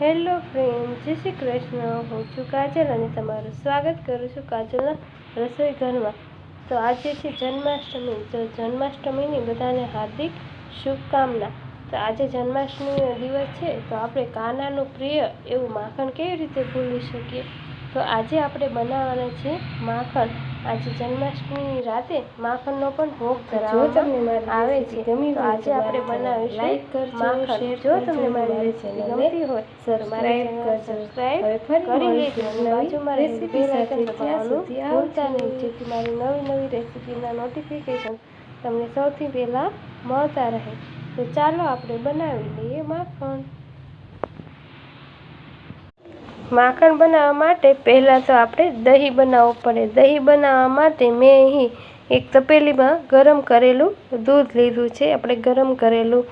Hello friend, જય શ્રી કૃષ્ણ. હું છું કાજલ અને તમારું સ્વાગત કરું છું કાજલના રસોઈ ઘરમાં. તો આજે છે જન્માષ્ટમી. તો જન્માષ્ટમીની બધાને હાર્દિક શુભકામના. તો આજે જન્માષ્ટમીનો દિવસ છે, તો આપણે કાનાનું પ્રિય એવું માખણ કેવી રીતે ભૂલી શકીએ? તો આજે આપણે બનાવવાના છે માખણ. આજે જન્માષ્ટમીની રાતે માખણનો પણ ભોગ ધરાવવામાં આવે છે. તો આજે આપણે બનાવીશું લાઈક કરજો, માખણ. જો તમને મારી રેસીપી ગમતી હોય સબસ્ક્રાઇબ કરજો. સબસ્ક્રાઇબ કરી લેજો. નવી બાજુમાં રેસીપી સાથે. ત્યાં ભૂલતા નહીં. જેથી મારી નવી નવી રેસીપીના નોટિફિકેશન તમને સૌથી પહેલાં મળતા રહે. તો ચાલો આપણે બનાવી લઈએ માખણ. માખણ બનાવવા માટે પહેલાં તો આપણે દહીં બનાવવું પડે. દહીં બનાવવા માટે મેં અહીં એક તપેલીમાં ગરમ કરેલું દૂધ લીધું છે. આપણે ગરમ કરેલું,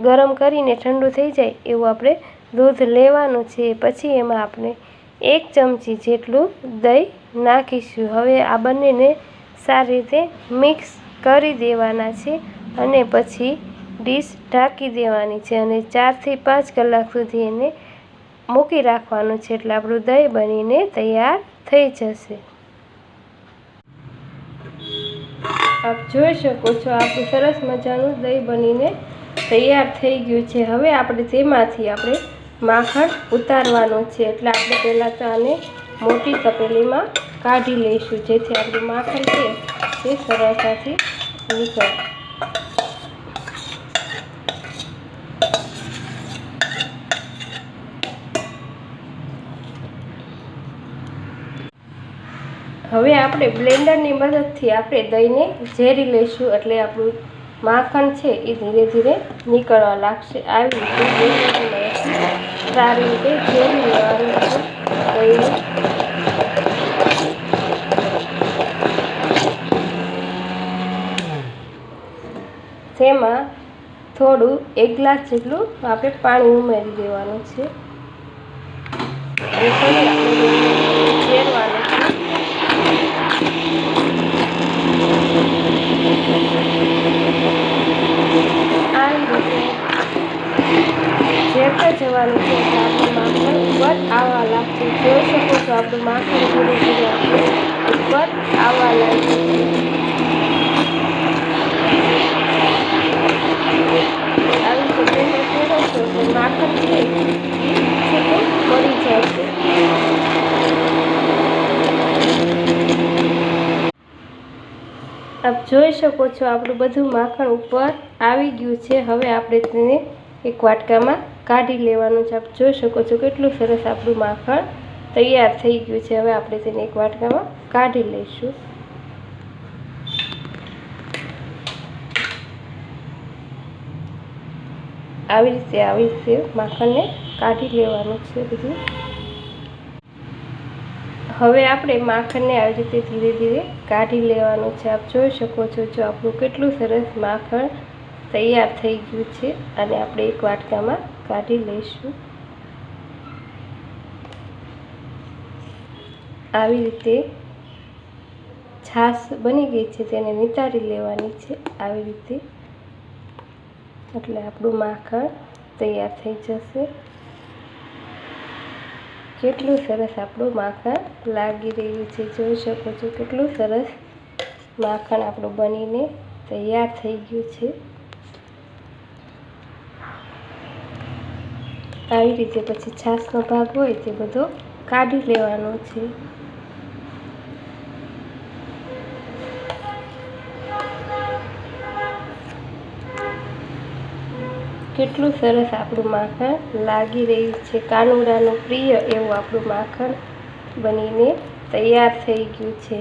ગરમ કરીને ઠંડુ થઈ જાય એવું આપણે દૂધ લેવાનું છે. પછી એમાં આપણે એક ચમચી જેટલું દહીં નાખીશું. હવે આ બંનેને સારી રીતે મિક્સ કરી દેવાના છે અને પછી ડીશ ઢાંકી દેવાની છે અને ચારથી પાંચ કલાક સુધી એને મૂકી રાખવાનું છે એટલે આપણું દહીં બનીને તૈયાર થઈ જશે. આપ જોઈ શકો છો, આપણું સરસ મજાનું દહીં બનીને તૈયાર થઈ ગયું છે. હવે આપણે તેમાંથી આપણે માખણ ઉતારવાનું છે એટલે આપણે પહેલાં તો આને મોટી તપેલીમાં કાઢી લઈશું, જેથી આપણું માખણ છે તે સરળતાથી નીકળે હવે આપણે બ્લેન્ડરની મદદથી આપણે દહીંને ઝેરી લઈશું એટલે આપણું માખણ છે એ ધીરે ધીરે નીકળવા લાગશે. આવી રીતે સારી રીતે ઝેરી લેવાનું છે દહીંને. તેમાં થોડું એક ગ્લાસ જેટલું આપણે પાણી ઉમેરી દેવાનું છે એ ફરી આપણે ઝેરવાનું છે આવી રીતે જવાનું છે એટલે આપણું માખણ ઉપર આવવા લાગશે. જોઈ શકો છો આપણું માખણ ધીરે ધીરે ઉપર આવવા લાગશે. આવી રીતે માખણ છે છૂટું પડી જશે. આપ જોઈ શકો છો આપણું બધું માખણ ઉપર આવી ગયું છે. હવે આપણે તેને એક વાટકામાં કાઢી લેવાનું છે. આપ જોઈ શકો છો કેટલું સરસ આપણું માખણ તૈયાર થઈ ગયું છે. હવે આપણે તેને એક વાટકામાં કાઢી લઈશું. આવી રીતે આવી રીતે માખણને કાઢી લેવાનું છે બધું. હવે આપણે માખણને આવી રીતે ધીરે ધીરે કાઢી લેવાનું છે. આપ જોઈ શકો છો જો આપણું કેટલું સરસ માખણ તૈયાર થઈ ગયું છે. અને આપણે એક વાટકામાં કાઢી લઈશું. આવી રીતે છાશ બની ગઈ છે, તેને નિતારી લેવાની છે. આવી રીતે. એટલે આપણું માખણ તૈયાર થઈ જશે. કેટલું સરસ આપણું માખણ લાગી રહ્યું છે, જોઈ શકો છો. કેટલું સરસ માખણ આપણું બનીને તૈયાર થઈ ગયું છે. આવી રીતે પછી છાશનો ભાગ હોય તે બધો કાઢી લેવાનો છે. કેટલું સરસ આપણું માખણ લાગી રહ્યું છે. કાનુડાનું પ્રિય એવું આપણું માખણ બનીને તૈયાર થઈ ગયું છે.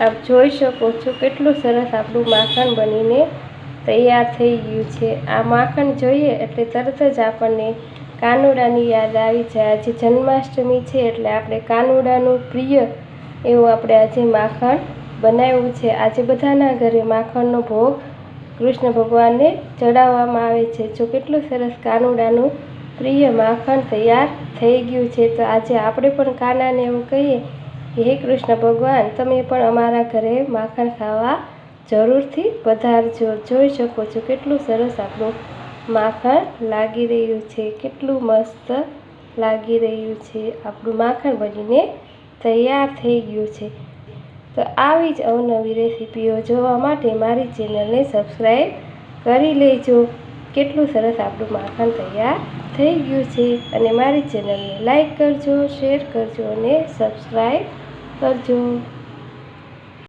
આપ જોઈ શકો છો કેટલું સરસ આપણું માખણ બનીને તૈયાર થઈ ગયું છે. આ માખણ જોઈએ એટલે તરત જ આપણને કાનુડાની યાદ આવી જાય. આજે જન્માષ્ટમી છે એટલે આપણે કાનુડાનું પ્રિય એવું આપણે આજે માખણ બનાવ્યું છે. આજે બધાના ઘરે માખણનો ભોગ કૃષ્ણ ભગવાનને ચડાવવામાં આવે છે. જો કેટલું સરસ કાનુડાનું પ્રિય માખણ તૈયાર થઈ ગયું છે, તો આજે આપણે પણ કાનાને એવું કહીએ હે કૃષ્ણ ભગવાન, તમે પણ અમારા ઘરે માખણ ખાવા જરૂરથી પધારજો. જોઈ શકો છો કેટલું સરસ આપણું માખણ લાગી રહ્યું છે, કેટલું મસ્ત લાગી રહ્યું છે. આપણું માખણ બનીને તૈયાર થઈ ગયું છે. તો આવી જ અવનવી રેસીપીઓ જોવા માટે મારી ચેનલને સબસ્ક્રાઈબ કરી લેજો. કેટલું સરસ આપણું માખણ તૈયાર થઈ ગયું છે. અને મારી ચેનલને લાઈક કરજો, શેર કરજો અને સબસ્ક્રાઈબ કરજો.